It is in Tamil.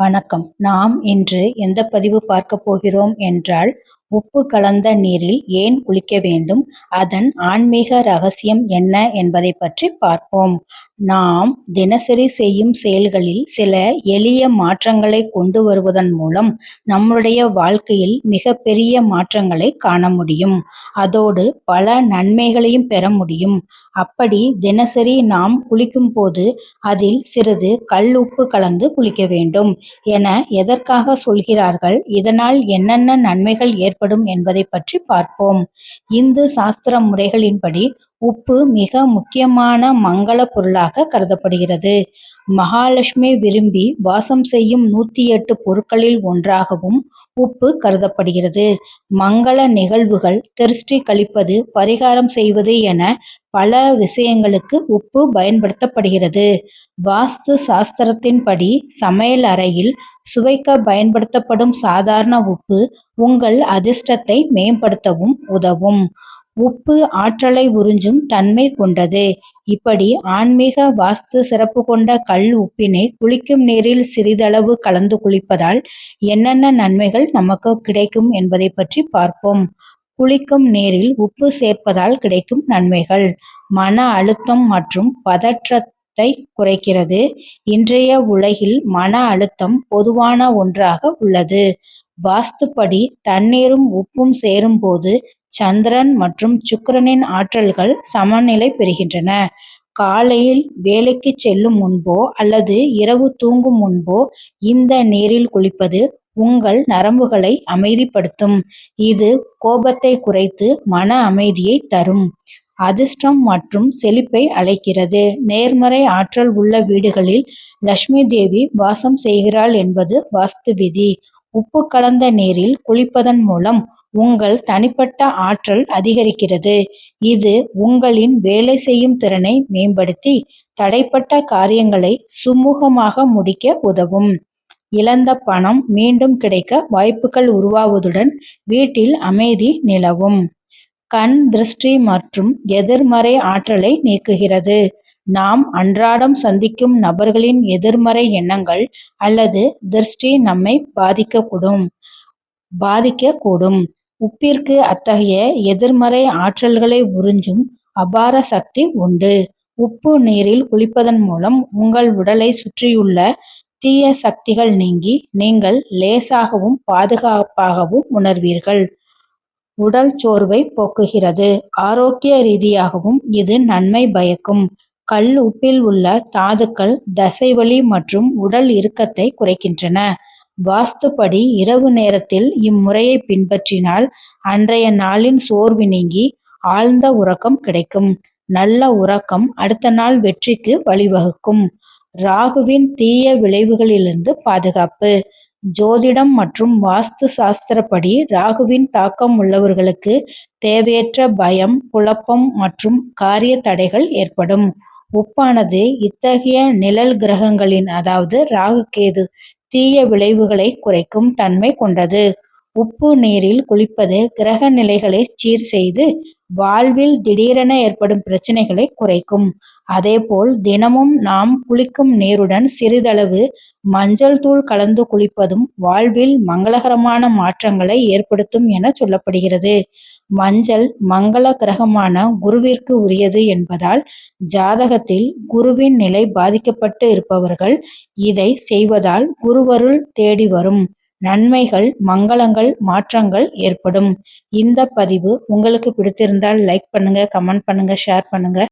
வணக்கம். நாம் இன்று எந்த பதிவு பார்க்க போகிறோம் என்றால் உப்பு கலந்த நீரில் ஏன் குளிக்க வேண்டும்? அதன் ஆன்மீக ரகசியம் என்ன என்பதை பற்றி பார்ப்போம். நாம் தினசரி செய்யும் செயல்களில் சில எளிய மாற்றங்களை கொண்டு வருவதன் மூலம் நம்முடைய வாழ்க்கையில் மிக பெரிய மாற்றங்களை காண முடியும். அதோடு பல நன்மைகளையும் பெற முடியும். அப்படி தினசரி நாம் குளிக்கும் போது அதில் சிறிது கல் உப்பு கலந்து குளிக்க வேண்டும். என எதற்காக சொல்கிறார்கள்? இதனால் என்னென்ன நன்மைகள் ஏற்படும் ஏற்படும் என்பதை பற்றி பார்ப்போம். இந்து சாஸ்திர முறைகளின்படி உப்பு மிக முக்கியமான மங்கள பொருளாக கருதப்படுகிறது. மகாலட்சுமி விரும்பி வாசம் செய்யும் நூத்தி எட்டு பொருட்களில் ஒன்றாகவும் உப்பு கருதப்படுகிறது. மங்கள நிகழ்வுகள் திருஷ்டி கழிப்பது பரிகாரம் செய்வது என பல விஷயங்களுக்கு உப்பு பயன்படுத்தப்படுகிறது. வாஸ்து சாஸ்திரத்தின்படி சமையல் அறையில் சுவைக்க பயன்படுத்தப்படும் சாதாரண உப்பு உங்கள் அதிர்ஷ்டத்தை மேம்படுத்தவும் உதவும். உப்பு ஆற்றலை உறிஞ்சும் தன்மை கொண்டது. இப்படி ஆன்மீக வாஸ்து சிறப்பு கொண்ட கல் உப்பினை குளிக்கும் நீரில் சிறிதளவு கலந்து குளிப்பதால் என்னென்ன நன்மைகள் நமக்கு கிடைக்கும் என்பதை பற்றி பார்ப்போம். குளிக்கும் நீரில் உப்பு சேர்ப்பதால் கிடைக்கும் நன்மைகள். மன அழுத்தம் மற்றும் பதற்றத்தை குறைக்கிறது. இன்றைய உலகில் மன அழுத்தம் பொதுவான ஒன்றாக உள்ளது. வாஸ்துப்படி தண்ணீரும் உப்பும் சேரும்போது சந்திரன் மற்றும் சுக்கிரனின் ஆற்றல்கள் சமநிலை பெறுகின்றன. காலையில் வேலைக்கு செல்லும் முன்போ அல்லது இரவு தூங்கும் முன்போ இந்த நீரில் குளிப்பது உங்கள் நரம்புகளை அமைதிப்படுத்தும். இது கோபத்தை குறைத்து மன அமைதியை தரும். அதிர்ஷ்டம் மற்றும் செழிப்பை அழைக்கிறது நேர்மறை ஆற்றல் உள்ள வீடுகளில் லட்சுமி தேவி வாசம் செய்கிறாள் என்பது வாஸ்து விதி. உப்பு கலந்த நீரில் குளிப்பதன் மூலம் உங்கள் தனிப்பட்ட ஆற்றல் அதிகரிக்கிறது. இது உங்களின் வேலை செய்யும் திறனை மேம்படுத்தி தடைப்பட்ட காரியங்களை சுமூகமாக முடிக்க உதவும். இழந்த பணம் மீண்டும் கிடைக்க வாய்ப்புகள் உருவாவதுடன் வீட்டில் அமைதி நிலவும். கண் திருஷ்டி மற்றும் எதிர்மறை ஆற்றலை நீக்குகிறது. நாம் அன்றாடம் சந்திக்கும் நபர்களின் எதிர்மறை எண்ணங்கள் அல்லது திருஷ்டி நம்மை பாதிக்கக்கூடும். பாதிக்கக்கூடும். உப்பிற்கு அத்தகைய எதிர்மறை ஆற்றல்களை உறிஞ்சும் அபார சக்தி உண்டு. உப்பு நீரில் குளிப்பதன் மூலம் உங்கள் உடலை சுற்றியுள்ள தீய சக்திகள் நீங்கி நீங்கள் லேசாகவும் பாதுகாப்பாகவும் உணர்வீர்கள். உடல் சோர்வை போக்குகிறது. ஆரோக்கிய ரீதியாகவும் இது நன்மை பயக்கும். கல் உப்பில் உள்ள தாதுக்கள் தசைவலி மற்றும் உடல் இறுக்கத்தை குறைக்கின்றன. வாஸ்துப்படி இரவு நேரத்தில் இம்முறையை பின்பற்றினால் அன்றைய நாளின் சோர்வு நீங்கி ஆழ்ந்த உறக்கம் கிடைக்கும். நல்ல உறக்கம் அடுத்த நாள் வெற்றிக்கு வழிவகுக்கும். ராகுவின் தீய விளைவுகளிலிருந்து பாதுகாப்பு. ஜோதிடம் மற்றும் வாஸ்து சாஸ்திரப்படி ராகுவின் தாக்கம் உள்ளவர்களுக்கு தேவையற்ற பயம் குழப்பம் மற்றும் காரிய தடைகள் ஏற்படும். உப்பானது இத்தகைய நிழல் கிரகங்களின் அதாவது ராகு கேது தீய விளைவுகளை குறைக்கும் தன்மை கொண்டது. உப்பு நீரில் குளிப்பது கிரக நிலைகளை சீர் செய்து வாழ்வில் திடீரென ஏற்படும் பிரச்சனைகளை குறைக்கும். அதேபோல் தினமும் நாம் குளிக்கும் நீருடன் சிறிதளவு மஞ்சள் தூள் கலந்து குளிப்பதும் வாழ்வில் மங்களகரமான மாற்றங்களை ஏற்படுத்தும் என சொல்லப்படுகிறது. மஞ்சள் மங்கள கிரகமான குருவிற்கு உரியது என்பதால் ஜாதகத்தில் குருவின் நிலை பாதிக்கப்பட்டு இருப்பவர்கள் இதை செய்வதால் குருவருள் தேடி வரும். நன்மைகள் மங்களங்கள் மாற்றங்கள் ஏற்படும். இந்த பதிவு உங்களுக்கு பிடித்திருந்தால் லைக் பண்ணுங்க கமெண்ட் பண்ணுங்க ஷேர் பண்ணுங்க.